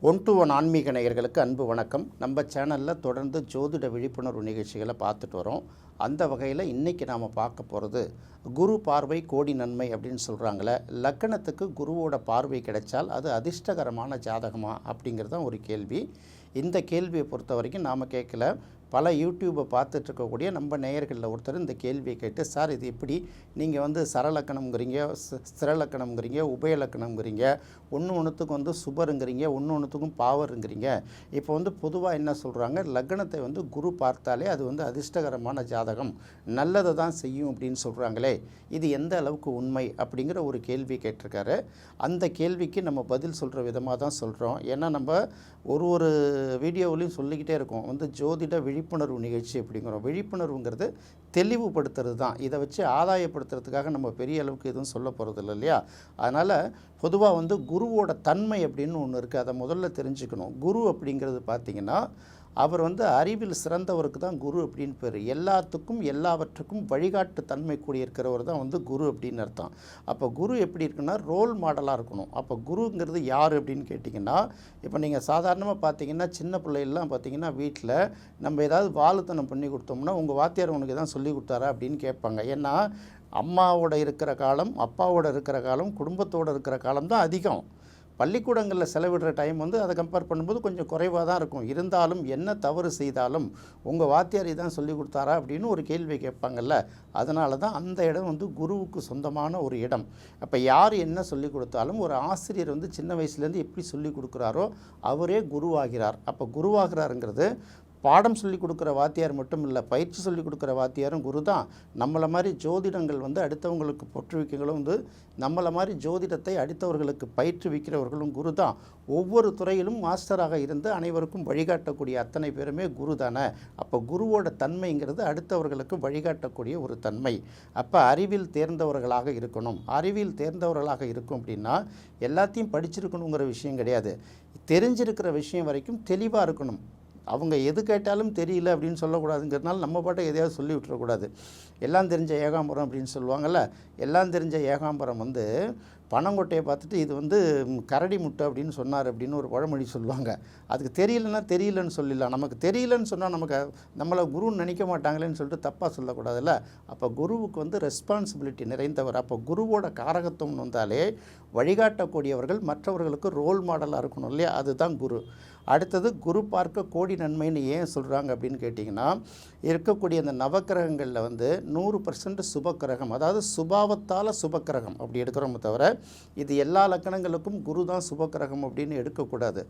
One to one ஆன்மீக நேயர்களுக்கு அன்பு வணக்கம். நம்ம சேனலில் தொடர்ந்து ஜோதிட விழிப்புணர்வு நிகழ்ச்சிகளை பார்த்துட்டு வரோம். அந்த வகையில் இன்றைக்கி நாம் பார்க்க போகிறது குரு பார்வை கோடி நன்மை அப்படின்னு சொல்கிறாங்களே லக்கணத்துக்கு குருவோட பார்வை கிடைச்சால் அது அதிர்ஷ்டகரமான ஜாதகமா அப்படிங்கிறது தான் ஒரு கேள்வி. இந்த கேள்வியை பொறுத்த வரைக்கும் நாம் கேட்கல. பல யூடியூப்பை பார்த்துட்டு இருக்கக்கூடிய நம்ம நேயர்களில் ஒருத்தர் இந்த கேள்வியை கேட்டு சார் இது எப்படி? நீங்கள் வந்து சரலக்கணம்ங்கிறீங்க ஸ்- ஸ்திரலக்கணம்ங்கிறீங்க உபயலக்கணம்ங்கிறீங்க ஒன்று ஒன்றுத்துக்கும் வந்து சுபருங்கிறீங்க ஒன்று ஒன்றுத்துக்கும் பாவருங்கிறீங்க. இப்போ வந்து பொதுவாக என்ன சொல்கிறாங்க லக்னத்தை வந்து குரு பார்த்தாலே அது வந்து அதிர்ஷ்டகரமான ஜாதகம் நல்லதை தான் செய்யும் அப்படின்னு சொல்கிறாங்களே இது எந்த அளவுக்கு உண்மை அப்படிங்கிற ஒரு கேள்வி கேட்டிருக்காரு. அந்த கேள்விக்கு நம்ம பதில் சொல்கிற விதமாக தான் சொல்கிறோம் ஏன்னா நம்ம ஒரு ஒரு வீடியோவிலையும் சொல்லிக்கிட்டே இருக்கோம். வந்து ஜோதிட விழிப்புணர்வு நிகழ்ச்சி அப்படிங்கிறோம். விழிப்புணர்வுங்கிறது தெளிவுபடுத்துறது தான் இதை வச்சு ஆதாயப்படுத்துறதுக்காக நம்ம பெரிய அளவுக்கு எதுவும் சொல்ல போகிறது இல்லை இல்லையா? அதனால் பொதுவாக வந்து குருவோட தன்மை அப்படின்னு ஒன்று இருக்குது அதை முதல்ல தெரிஞ்சுக்கணும். குரு அப்படிங்கிறது பார்த்திங்கன்னா அவர் வந்து அறிவில் சிறந்தவருக்கு தான் குரு அப்படின்னு பேர். எல்லாத்துக்கும் எல்லாவற்றுக்கும் வழிகாட்டு தன்மை கூடியிருக்கிறவர் தான் வந்து குரு அப்படின்னு அர்த்தம். அப்போ குரு எப்படி இருக்குன்னா ரோல் மாடலாக இருக்கணும். அப்போ குருங்கிறது யார் அப்படின்னு கேட்டிங்கன்னா இப்போ நீங்கள் சாதாரணமாக பார்த்தீங்கன்னா சின்ன பிள்ளைகள்லாம் பார்த்தீங்கன்னா வீட்டில் நம்ம ஏதாவது வாழுத்தனம் பண்ணி கொடுத்தோம்னா உங்கள் வாத்தியார் உனக்கு தான் சொல்லி கொடுத்தாரா அப்படின்னு கேட்பாங்க. ஏன்னா அம்மாவோட இருக்கிற காலம் அப்பாவோட இருக்கிற காலம் குடும்பத்தோடு இருக்கிற காலம் தான் அதிகம். பள்ளிக்கூடங்களில் செலவிடுற டைம் வந்து அதை கம்பேர் பண்ணும்போது கொஞ்சம் குறைவாக தான் இருக்கும். இருந்தாலும் என்ன தவறு செய்தாலும் உங்கள் வாத்தியார் தான் சொல்லி கொடுத்தாரா அப்படின்னு ஒரு கேள்வி கேட்பாங்கல்ல. அதனால தான் அந்த இடம் வந்து குருவுக்கு சொந்தமான ஒரு இடம். அப்போ யார் என்ன சொல்லி கொடுத்தாலும் ஒரு ஆசிரியர் வந்து சின்ன வயசுலேருந்து எப்படி சொல்லி கொடுக்குறாரோ அவரே குருவாகிறார். அப்போ குருவாகிறாருங்கிறது பாடம் சொல்லி கொடுக்குற வாத்தியார் மட்டும் இல்லை பயிற்சி சொல்லி கொடுக்குற வாத்தியாரும் குரு தான் நம்மளை மாதிரி ஜோதிடங்கள் வந்து அடுத்தவங்களுக்கு பொற்றுவிக்கங்களும் வந்து நம்மளை மாதிரி ஜோதிடத்தை அடுத்தவர்களுக்கு பயிற்றுவிக்கிறவர்களும் குரு தான் ஒவ்வொரு துறையிலும் மாஸ்டராக இருந்து அனைவருக்கும் வழிகாட்டக்கூடிய அத்தனை பேருமே குரு தானே அப்போ குருவோட தன்மைங்கிறது அடுத்தவர்களுக்கு வழிகாட்டக்கூடிய ஒரு தன்மை. அப்போ அறிவில் தேர்ந்தவர்களாக இருக்கணும். அறிவில் தேர்ந்தவர்களாக இருக்கும் அப்படின்னா எல்லாத்தையும் படிச்சிருக்கணுங்கிற விஷயம் கிடையாது. தெரிஞ்சிருக்கிற விஷயம் வரைக்கும் தெளிவாக இருக்கணும். அவங்க எது கேட்டாலும் தெரியல அப்படின்னு சொல்லக்கூடாதுங்கிறதுனால நம்ம பாட்டை எதையாவது சொல்லி விட்டுறக்கூடாது. எல்லாம் தெரிஞ்ச ஏகாம்பரம் அப்படின்னு சொல்லுவாங்கள்ல எல்லாம் தெரிஞ்ச ஏகாம்பரம் வந்து பனங்கொட்டையை பார்த்துட்டு இது வந்து கரடி முட்டை அப்படின்னு சொன்னார் அப்படின்னு ஒரு பழமொழி சொல்லுவாங்க. அதுக்கு தெரியலன்னா தெரியலன்னு சொல்லிடலாம். நமக்கு தெரியலன்னு சொன்னால் நமக்கு நம்மளை குருன்னு நினைக்க மாட்டாங்களேன்னு சொல்லிட்டு தப்பாக சொல்லக்கூடாதுல்ல. அப்போ குருவுக்கு வந்து ரெஸ்பான்சிபிலிட்டி நிறைந்தவர். அப்போ குருவோட காரகத்துவம்னு வந்தாலே வழிகாட்டக்கூடியவர்கள் மற்றவர்களுக்கு ரோல் மாடலாக இருக்கணும் இல்லையா? அதுதான் குரு. அடுத்தது குரு பார்க்க கோடி நன்மைன்னு ஏன் சொல்கிறாங்க அப்படின்னு கேட்டிங்கன்னா இருக்கக்கூடிய அந்த நவக்கிரகங்களில் வந்து நூறு பர்சன்ட் சுபக்கிரகம். அதாவது சுபாவத்தால் சுபக்கிரகம் அப்படி எடுக்கிறோமே தவிர இது எல்லா லக்கணங்களுக்கும் குரு தான் சுபக்கிரகம் அப்படின்னு எடுக்கக்கூடாது.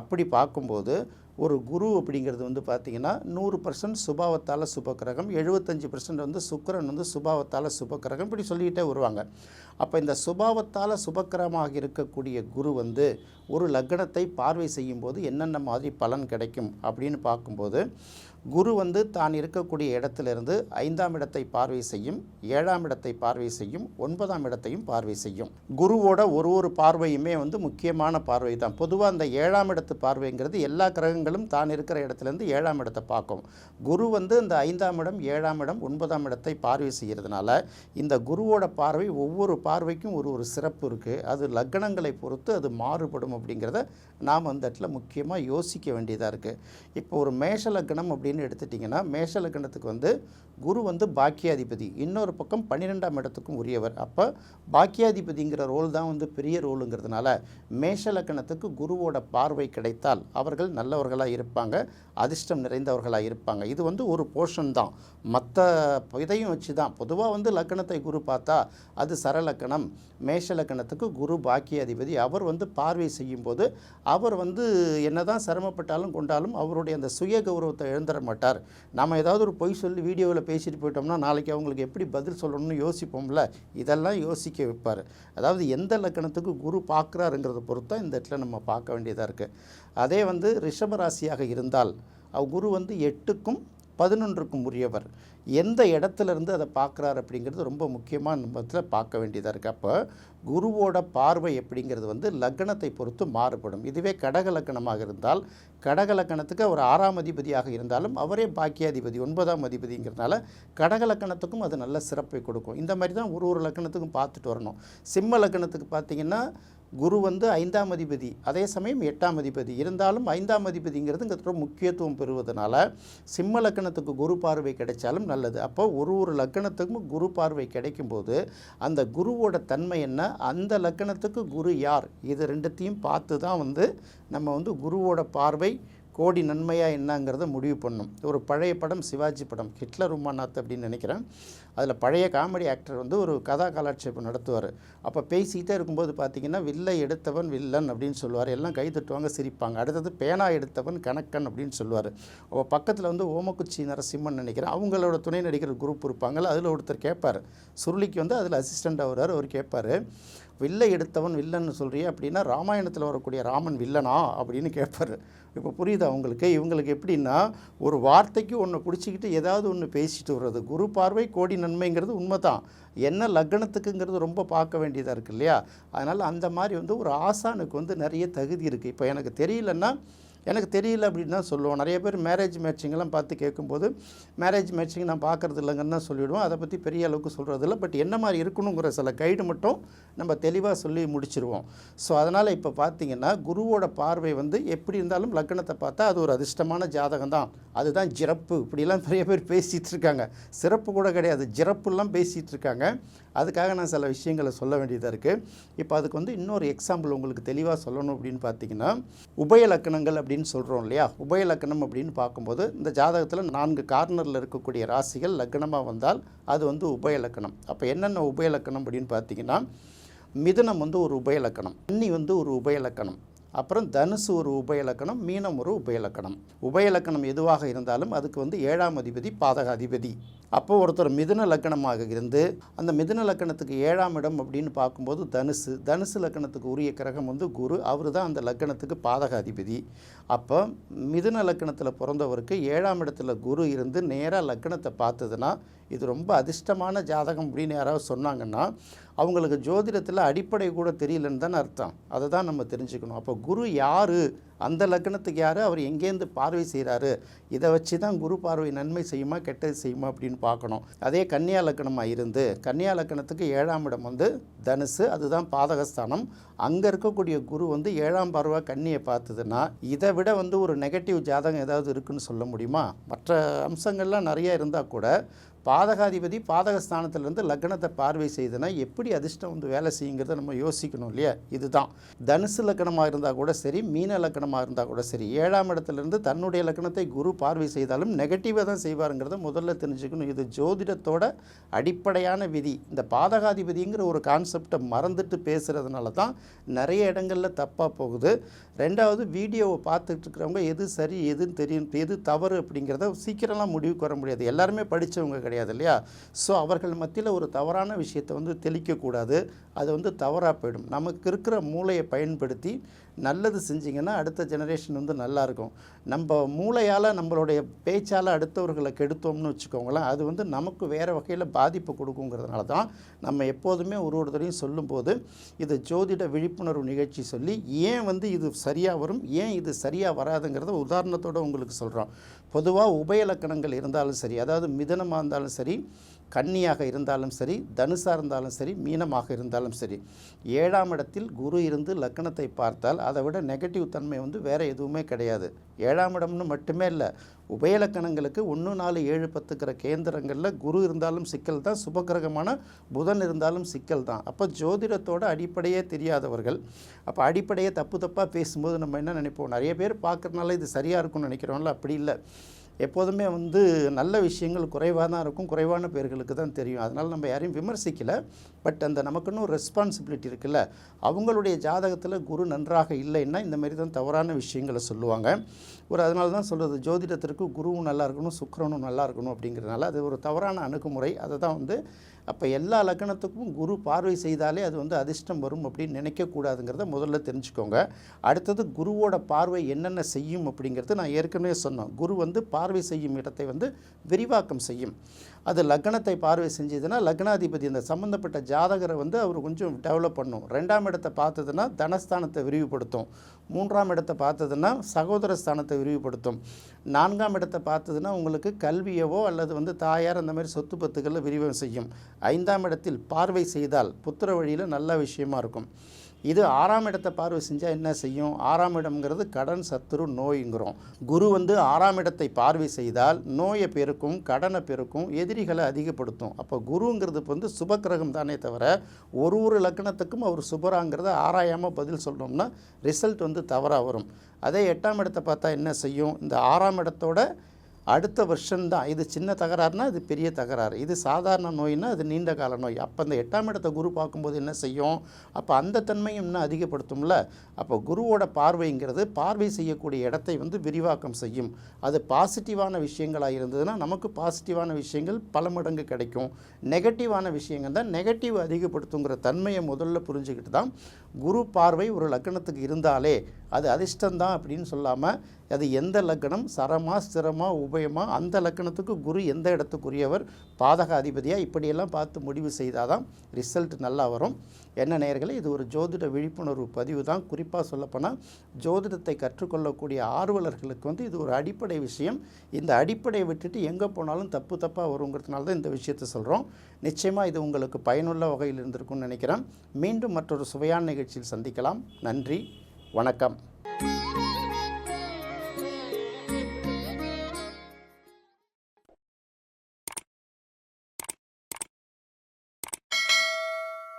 அப்படி பார்க்கும்போது ஒரு குரு அப்படிங்கிறது வந்து பார்த்திங்கன்னா நூறு பர்சன்ட் சுபாவத்தால் சுபக்கிரகம் எழுபத்தஞ்சி பர்சன்ட் வந்து சுக்கிரன் வந்து சுபாவத்தால் சுபக்கிரகம் இப்படி சொல்லிக்கிட்டே வருவாங்க. அப்போ இந்த சுபாவத்தால் சுபக்கிரமாக இருக்கக்கூடிய குரு வந்து ஒரு லக்னத்தை பார்வை செய்யும்போது என்னென்ன மாதிரி பலன் கிடைக்கும் அப்படின்னு பார்க்கும்போது குரு வந்து தான் இருக்கக்கூடிய இடத்திலிருந்து ஐந்தாம் இடத்தை பார்வை செய்யும் ஏழாம் இடத்தை பார்வை செய்யும் ஒன்பதாம் இடத்தையும் பார்வை செய்யும். குருவோட ஒரு ஒரு பார்வையுமே வந்து முக்கியமான பார்வை தான் பொதுவாக அந்த ஏழாம் இடத்து பார்வைங்கிறது எல்லா கிரகங்களும் தான் இருக்கிற இடத்துலேருந்து ஏழாம் இடத்தை பார்க்கும். குரு வந்து இந்த ஐந்தாம் இடம் ஏழாம் இடம் ஒன்பதாம் இடத்தை பார்வை செய்கிறதுனால இந்த குருவோட பார்வை ஒவ்வொரு பார்வைக்கும் ஒரு ஒரு சிறப்பு இருக்குது அது லக்னங்களை பொறுத்து அது மாறுபடும் அப்படிங்கிறத நாம் அந்த இடத்துல முக்கியமாக யோசிக்க வேண்டியதாக இருக்குது இப்போ ஒரு மேஷ லக்னம் அப்படின்னு எடுத்துட்டிங்கன்னா மேஷ லக்னத்துக்கு வந்து குரு வந்து பாக்கியாதிபதி. இன்னொரு பக்கம் பன்னிரெண்டாம் இடத்துக்கும் உரியவர். அப்போ பாக்கியாதிபதிங்கிற ரோல் தான் வந்து பெரிய ரோலுங்கிறதுனால மேஷ லக்னத்துக்கு குருவோட பார்வை கிடைத்தால் அவர்கள் நல்லவர்கள் நல்லவர்களாக இருப்பாங்க அதிர்ஷ்டம் நிறைந்தவர்களாக இருப்பாங்க. இது வந்து ஒரு போர்ஷன் தான். மற்ற இதையும் வச்சு தான். பொதுவாக வந்து லக்கணத்தை குரு பார்த்தா அது சரலக்கணம் மேஷ லக்கணத்துக்கு குரு பாக்கியாதிபதி. அவர் வந்து பார்வை செய்யும்போது அவர் வந்து என்னதான் சிரமப்பட்டாலும் கொண்டாலும் அவருடைய அந்த சுய கௌரவத்தை எழுந்துட மாட்டார். நம்ம ஏதாவது ஒரு பொய் சொல்லி வீடியோவில் பேசிட்டு போயிட்டோம்னா நாளைக்கு அவங்களுக்கு எப்படி பதில் சொல்லணும்னு யோசிப்போம்ல? இதெல்லாம் யோசிக்க வைப்பார். அதாவது எந்த லக்கணத்துக்கு குரு பார்க்குறாருங்கிறத பொறுத்தான் இந்த இடத்துல நம்ம பார்க்க வேண்டியதாக இருக்குது அதே வந்து ரிஷபராசியாக இருந்தால் அவ் குரு வந்து எட்டுக்கும் பதினொன்றுக்கும் உரியவர். எந்த இடத்துல இருந்து அதை பார்க்குறாரு அப்படிங்கிறது ரொம்ப முக்கியமாக நம்ம பார்க்க வேண்டியதாக இருக்குது அப்போ குருவோட பார்வை எப்படிங்கிறது வந்து லக்னத்தை பொறுத்து மாறுபடும். இதுவே கடக லக்கணமாக இருந்தால் கடக லக்கணத்துக்கு அவர் ஆறாம் அதிபதியாக இருந்தாலும் அவரே பாக்கியாதிபதி ஒன்பதாம் அதிபதிங்கிறதுனால கடக லக்கணத்துக்கும் அது நல்ல சிறப்பை கொடுக்கும். இந்த மாதிரி தான் ஒரு ஒரு லக்கணத்துக்கும் பார்த்துட்டு வரணும். சிம்ம லக்கணத்துக்கு பார்த்தீங்கன்னா குரு வந்து ஐந்தாம் அதிபதி அதே சமயம் எட்டாம் அதிபதி. இருந்தாலும் ஐந்தாம் அதிபதிங்கிறது இங்கே ரொம்ப முக்கியத்துவம் பெறுவதனால சிம்ம லக்கணத்துக்கு குரு பார்வை கிடைச்சாலும் நல்லது. அப்போ ஒரு ஒரு லக்கணத்துக்கும் குரு பார்வை கிடைக்கும்போது அந்த குருவோட தன்மை என்ன? அந்த லக்கணத்துக்கு குரு யார்? இது ரெண்டுத்தையும் பார்த்து தான் வந்து நம்ம வந்து குருவோட பார்வை கோடி நன்மையாக என்னங்கிறத முடிவு பண்ணும். ஒரு பழைய படம் சிவாஜி படம். ஹிட்லர் உமாநாத் அப்படின்னு நினைக்கிறேன். அதில் பழைய காமெடி ஆக்டர் வந்து ஒரு கதா காலாட்சேபம் நடத்துவார். அப்போ பேசிக்கிட்டே இருக்கும்போது பார்த்தீங்கன்னா வில்லை எடுத்தவன் வில்லன் அப்படின்னு சொல்லுவார். எல்லாம் கை தட்டுவாங்க சிரிப்பாங்க. அடுத்தது பேனா எடுத்தவன் கணக்கன் அப்படின்னு சொல்லுவார். அப்போ பக்கத்தில் வந்து ஓமக்குச்சி நரசிம்மன் நினைக்கிறேன். அவங்களோட துணை நடிகர் குரூப் இருப்பாங்கள்ல அதில் ஒருத்தர் கேட்பார் சுருளிக்கு வந்து அதில் அசிஸ்டண்ட் ஆகிறார் அவர் கேட்பார் வில்லை எடுத்தவன் வில்லன்னு சொல்றியே அப்படின்னா ராமாயணத்தில் வரக்கூடிய ராமன் வில்லனா அப்படின்னு கேட்பார் இப்போ புரியுதா அவங்களுக்கு இவங்களுக்கு எப்படின்னா ஒரு வார்த்தைக்கு ஒன்று பிடிச்சிக்கிட்டு ஏதாவது ஒன்று பேசிட்டு வர்றது. குரு பார்வை கோடி நன்மைங்கிறது உண்மை தான் என்ன லக்னத்துக்குங்கிறது ரொம்ப பார்க்க வேண்டியதாக இருக்குது இல்லையா? அதனால் அந்த மாதிரி வந்து ஒரு ஆசானுக்கு வந்து நிறைய தகுதி இருக்குது இப்போ எனக்கு தெரியலன்னா எனக்கு தெரியல அப்படின்னு தான் சொல்லுவோம். நிறைய பேர் மேரேஜ் மேட்சிங்கெல்லாம் பார்த்து கேட்கும்போது மேரேஜ் மேட்சிங் நான் பார்க்குறது இல்லைங்கன்னு தான் சொல்லிவிடுவோம் அதை பற்றி பெரிய அளவுக்கு சொல்கிறது இல்லை. பட் என்ன மாதிரி இருக்கணுங்கிற சில கைடு மட்டும் நம்ம தெளிவாக சொல்லி முடிச்சிருவோம். ஸோ அதனால் இப்போ பார்த்தீங்கன்னா குருவோட பார்வை வந்து எப்படி இருந்தாலும் லக்னத்தை பார்த்தா அது ஒரு அதிர்ஷ்டமான ஜாதகம் தான். அதுதான் ஜிறப்பு. இப்படிலாம் நிறைய பேர் பேசிகிட்டு இருக்காங்க. சிறப்பு கூட கிடையாது. ஜிறப்புலாம் பேசிகிட்டு இருக்காங்க. அதுக்காக நான் சில விஷயங்களை சொல்ல வேண்டியதாக இருக்குது இப்போ அதுக்கு வந்து இன்னொரு எக்ஸாம்பிள் உங்களுக்கு தெளிவாக சொல்லணும் அப்படின்னு பார்த்தீங்கன்னா உபய லக்கணங்கள் அப்படின்னு சொல்கிறோம் இல்லையா? உபய லக்கணம் அப்படின்னு பார்க்கும்போது இந்த ஜாதகத்தில் நான்கு கார்னரில் இருக்கக்கூடிய ராசிகள் லக்கணமாக வந்தால் அது வந்து உபய லக்கணம். அப்போ என்னென்ன உபய லக்கணம் அப்படின்னு பார்த்தீங்கன்னா மிதுனம் வந்து ஒரு உபய லக்கணம். வந்து ஒரு உபய லக்கணம். அப்புறம் தனுசு ஒரு உபயலக்கணம் மீனம் ஒரு உபயலக்கணம். உபயலக்கணம் எதுவாக இருந்தாலும் அதுக்கு வந்து ஏழாம் அதிபதி பாதக அதிபதி. அப்போ ஒருத்தர் மிதுன லக்கணமாக இருந்து அந்த மிதுன லக்கணத்துக்கு ஏழாம் இடம் அப்படின்னு பார்க்கும்போது தனுசு. தனுசு லக்கணத்துக்கு உரிய கிரகம் வந்து குரு. அவர் தான் அந்த லக்கணத்துக்கு பாதக அதிபதி. அப்போ மிதுன லக்கணத்தில் பிறந்தவருக்கு ஏழாம் இடத்துல குரு இருந்து நேராக லக்கணத்தை பார்த்ததுன்னா இது ரொம்ப அதிர்ஷ்டமான ஜாதகம் அப்படின்னு யாராவது சொன்னாங்கன்னா அவங்களுக்கு ஜோதிடத்தில் அடிப்படை கூட தெரியலன்னு தானே அர்த்தம். அதை தான் நம்ம தெரிஞ்சுக்கணும். அப்போ குரு யார்? அந்த லக்னத்துக்கு யார்? அவர் எங்கேருந்து பார்வை செய்கிறாரு இதை வச்சு தான் குரு பார்வை நன்மை செய்யுமா கெட்டது செய்யுமா அப்படின்னு பார்க்கணும். அதே கன்னியா லக்கணமாக இருந்து கன்னியா லக்கணத்துக்கு ஏழாம் இடம் வந்து தனுசு அதுதான் பாதகஸ்தானம். அங்கே இருக்கக்கூடிய குரு வந்து ஏழாம் பார்வை கன்னியை பார்த்ததுன்னா இதை விட வந்து ஒரு நெகட்டிவ் ஜாதகம் ஏதாவது இருக்குன்னு சொல்ல முடியுமா? மற்ற அம்சங்கள்லாம் நிறையா இருந்தால் கூட பாதகாதிபதி பாதகஸ்தானத்திலிருந்து லக்னத்தை பார்வை செய்தனா எப்படி அதிர்ஷ்டம் வந்து வேலை செய்யுங்கிறத நம்ம யோசிக்கணும் இல்லையா? இதுதான். தனுசு லக்கணமாக இருந்தால் கூட சரி மீன லக்கணமாக இருந்தால் கூட சரி. ஏழாம் இடத்துலேருந்து தன்னுடைய லக்கணத்தை குரு பார்வை செய்தாலும் நெகட்டிவாக தான் செய்வாருங்கிறத முதல்ல தெரிஞ்சுக்கணும். இது ஜோதிடத்தோட அடிப்படையான விதி. இந்த பாதகாதிபதிங்கிற ஒரு கான்செப்டை மறந்துட்டு பேசுகிறதுனால தான் நிறைய இடங்களில் தப்பாக போகுது. ரெண்டாவது வீடியோவை பார்த்துட்டு இருக்கிறவங்க எது சரி எதுன்னு தெரியும் எது தவறு அப்படிங்கிறத சீக்கிரம்லாம் முடிவுக்கு வர முடியாது. எல்லாருமே படித்தவங்க கிடையாது. இல்லையா? ஸோ அவர்கள் மத்தியில் ஒரு தவறான விஷயத்தை வந்து தெளிக்கக்கூடாது. அது வந்து தவறாக போயிடும். நமக்கு இருக்கிற மூளையை பயன்படுத்தி நல்லது செஞ்சிங்கன்னா அடுத்த ஜெனரேஷன் வந்து நல்லாயிருக்கும். நம்ம மூளையால் நம்மளுடைய பேச்சால் அடுத்தவர்களை கெடுத்தோம்னு வச்சுக்கோங்களேன் அது வந்து நமக்கு வேறு வகையில் பாதிப்பு கொடுக்குங்கிறதுனால தான் நம்ம எப்போதுமே ஒரு ஒருத்தரையும் சொல்லும்போது இது ஜோதிட விழிப்புணர்வு நிகழ்ச்சி சொல்லி ஏன் வந்து இது சரியாக வரும் ஏன் இது சரியாக வராதுங்கிறத உதாரணத்தோடு உங்களுக்கு சொல்கிறோம் பொதுவாக உபயலக்கணங்கள் இருந்தாலும் சரி அதாவது மிதனமாக இருந்தாலும் சரி கன்னியாக இருந்தாலும் சரி தனுசாக இருந்தாலும் சரி மீனமாக இருந்தாலும் சரி. ஏழாம் இடத்தில் குரு இருந்து லக்கணத்தை பார்த்தால் அதை விட நெகட்டிவ் தன்மை வந்து வேறு எதுவுமே கிடையாது. ஏழாம் இடம்னு மட்டுமே இல்லை உபயலக்கணங்களுக்கு ஒன்று நாலு ஏழு பத்துக்கிற கேந்திரங்களில் குரு இருந்தாலும் சிக்கல் தான் சுபகிரகமான புதன் இருந்தாலும் சிக்கல் தான். அப்போ ஜோதிடத்தோட அடிப்படையே தெரியாதவர்கள் அப்போ அடிப்படையே தப்பு தப்பாக பேசும்போது நம்ம என்ன நினைப்போம்? நிறைய பேர் பார்க்குறதுனால இது சரியாக இருக்கும்னு நினைக்கிறோம்ல அப்படி இல்லை. எப்போதுமே வந்து நல்ல விஷயங்கள் குறைவாக தான் இருக்கும். குறைவான பேர்களுக்கு தான் தெரியும். அதனால் நம்ம யாரையும் விமர்சிக்கலை. பட் அந்த நமக்குன்னு ஒரு ரெஸ்பான்சிபிலிட்டி இருக்குல்ல. அவங்களுடைய ஜாதகத்தில் குரு நன்றாக இல்லைன்னா இந்த மாதிரி தான் தவறான விஷயங்களை சொல்லுவாங்க. ஒரு அதனால தான் சொல்கிறது ஜோதிடத்திற்கு குருவும் நல்லா இருக்கணும் சுக்கரனும் நல்லா இருக்கணும் அப்படிங்கிறதுனால அது ஒரு தவறான அணுகுமுறை. அதை தான் வந்து அப்போ எல்லா லக்கணத்துக்கும் குரு பார்வை செய்தாலே அது வந்து அதிர்ஷ்டம் வரும் அப்படின்னு நினைக்கக்கூடாதுங்கிறத முதல்ல தெரிஞ்சுக்கோங்க. அடுத்தது குருவோட பார்வை என்னென்ன செய்யும் அப்படிங்கிறது நான் ஏற்கனவே சொன்னோம் குரு வந்து பார்வை செய்யும் இடத்தை வந்து விரிவாக்கம் செய்யும். அது லக்னத்தை பார்வை செஞ்சதுன்னா லக்னாதிபதி அந்த சம்மந்தப்பட்ட ஜாதகரை வந்து அவர் கொஞ்சம் டெவலப் பண்ணும். ரெண்டாம் இடத்தை பார்த்ததுன்னா தனஸ்தானத்தை விரிவுபடுத்தும். மூன்றாம் இடத்தை பார்த்ததுன்னா சகோதர ஸ்தானத்தை விரிவுபடுத்தும். நான்காம் இடத்தை பார்த்ததுன்னா உங்களுக்கு கல்வியவோ அல்லது வந்து தாயார் அந்த மாதிரி சொத்து பத்துக்களை விரிவம் செய்யும். ஐந்தாம் இடத்தில் பார்வை செய்தால் புத்திர வழியில் நல்ல விஷயமா இருக்கும். இது ஆறாம் இடத்தை பார்வை செஞ்சால் என்ன செய்யும்? ஆறாம் இடம்ங்கிறது கடன் சத்துரு நோய்ங்கிறோம். குரு வந்து ஆறாம் இடத்தை பார்வை செய்தால் நோயை பெருக்கும் கடனை பெருக்கும் எதிரிகளை அதிகப்படுத்தும். அப்போ குருங்கிறது வந்து சுபக்கிரகம் தானே தவிர ஒரு ஒரு லக்னத்துக்கும் அவர் சுபராங்கிறத ஆராயாமல் பதில் சொன்னோம்னா ரிசல்ட் வந்து தவறாக வரும். அதே எட்டாம் இடத்தை பார்த்தா என்ன செய்யும்? இந்த ஆறாம் இடத்தோட அடுத்த வருஷம் தான் இது சின்ன தகராறுனா இது பெரிய தகராறு. இது சாதாரண நோய்னா அது நீண்ட கால நோய். அப்போ அந்த எட்டாம் இடத்த குரு பார்க்கும்போது என்ன செய்யும்? அப்போ அந்த தன்மையும் இன்னும் அதிகப்படுத்தும்ல? அப்போ குருவோட பார்வைங்கிறது பார்வை செய்யக்கூடிய இடத்தை வந்து விரிவாக்கம் செய்யும். அது பாசிட்டிவான விஷயங்களாக இருந்ததுன்னா நமக்கு பாசிட்டிவான விஷயங்கள் பல மடங்கு கிடைக்கும். நெகட்டிவான விஷயங்கள் தான் நெகட்டிவ் அதிகப்படுத்துங்கிற தன்மையை முதல்ல புரிஞ்சுக்கிட்டு தான் குரு பார்வை ஒரு லக்னத்துக்கு இருந்தாலே அது அதிர்ஷ்டந்தான் அப்படின்னு சொல்லாமல் அது எந்த லக்கணம்? சரமா ஸ்திரமா உபயமா? அந்த லக்கணத்துக்கு குரு எந்த இடத்துக்குரியவர்? பாதக அதிபதியாக இப்படியெல்லாம் பார்த்து முடிவு செய்தால் தான் ரிசல்ட் நல்லா வரும். என்ன நேயர்களே இது ஒரு ஜோதிட விழிப்புணர்வு பதிவு தான் குறிப்பாக சொல்லப்போனால் ஜோதிடத்தை கற்றுக்கொள்ளக்கூடிய ஆர்வலர்களுக்கு வந்து இது ஒரு அடிப்படை விஷயம். இந்த அடிப்படையை விட்டுட்டு எங்கே போனாலும் தப்பு தப்பாக வருங்கிறதுனால தான் இந்த விஷயத்தை சொல்கிறோம் நிச்சயமாக இது உங்களுக்கு பயனுள்ள வகையில் இருந்திருக்கும்னு நினைக்கிறேன். மீண்டும் மற்றொரு சுவையான நிகழ்ச்சியில் சந்திக்கலாம். நன்றி. வணக்கம்.